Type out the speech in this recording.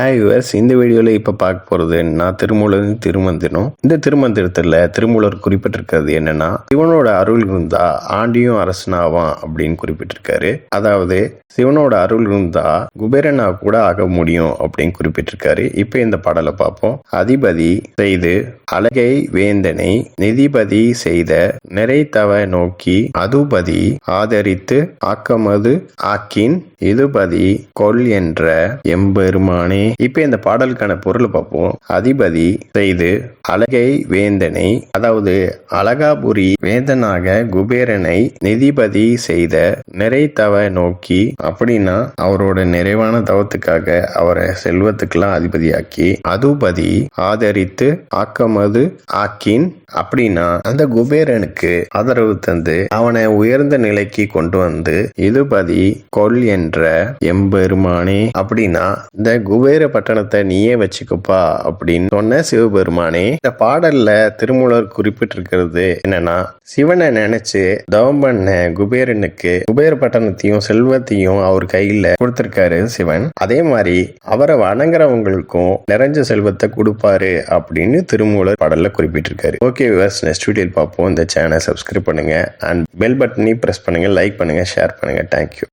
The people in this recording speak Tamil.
ஹாய் யுவர்ஸ் இந்த வீடியோவில் இப்போ பார்க்க போகிறது நான் திருமூலரின் திருமந்திரம். இந்த திருமந்திரத்தில் திருமூலர் குறிப்பிட்டிருக்கிறது என்னன்னா சிவனோட அருள் இருந்தா ஆண்டியும் அரசனாவான் அப்படின்னு குறிப்பிட்டிருக்காரு. அதாவது சிவனோட அருள் இருந்தா குபேரனா கூட ஆக முடியும் அப்படின்னு குறிப்பிட்டிருக்காரு. இப்போ இந்த பாடலை பார்ப்போம். அதிபதி செய்து அழகை வேந்தனை நிதிபதி செய்த நிறைத்தவ நோக்கி அதுபதி ஆதரித்து ஆக்கமது ஆக்கின் இதுபதி கொல் என்ற எம்பெருமானே இப்போ இந்த பாடலுக்கான பொருள் பார்ப்போம். அதிபதி செய்து அழகை வேந்தனை அதாவது அழகாபுரி வேந்தனாக குபேரனை நிதிபதி செய்த நிறைத்தவ நோக்கி அப்படின்னா அவரோட நிறைவான தவத்துக்காக அவரை செல்வத்துக்கெல்லாம் அதிபதியாக்கி அதுபதி ஆதரித்து ஆக்கமது ஆக்கின் அப்படின்னா அந்த குபேரனுக்கு ஆதரவு தந்து அவனை உயர்ந்த நிலைக்கு கொண்டு வந்து இதுபதி கொல் என்ற எம்பெருமானே அப்படின்னா இந்த குபேர பட்டணத்தை நீயே வச்சுக்கப்பா அப்படின்னு சொன்ன சிவபெருமானே இந்த பாடல்ல திருமூலர் குறிப்பிட்டிருக்கிறது என்னன்னா சிவனை நினைச்சு தவம் பண்ண குபேரனுக்கு குபேர பட்டணத்தையும் செல்வத்தையும் அவர் கையில கொடுத்திருக்காரு சிவன். அதே மாதிரி அவரை வணங்குறவங்களுக்கும் நிறைஞ்ச செல்வத்தை கொடுப்பாரு அப்படின்னு திருமூலர் பாடல்ல குறிப்பிட்டிருக்காரு. ஓகே விவர்ஸ் நெக்ஸ்ட் வீடியோ பார்ப்போம். இந்த சேனல் சப்ஸ்கிரைப் பண்ணுங்க. அண்ட் பெல் பட்டனையும் ப்ரெஸ் பண்ணுங்க லைக் பண்ணுங்க ஷேர் பண்ணுங்க. Thank you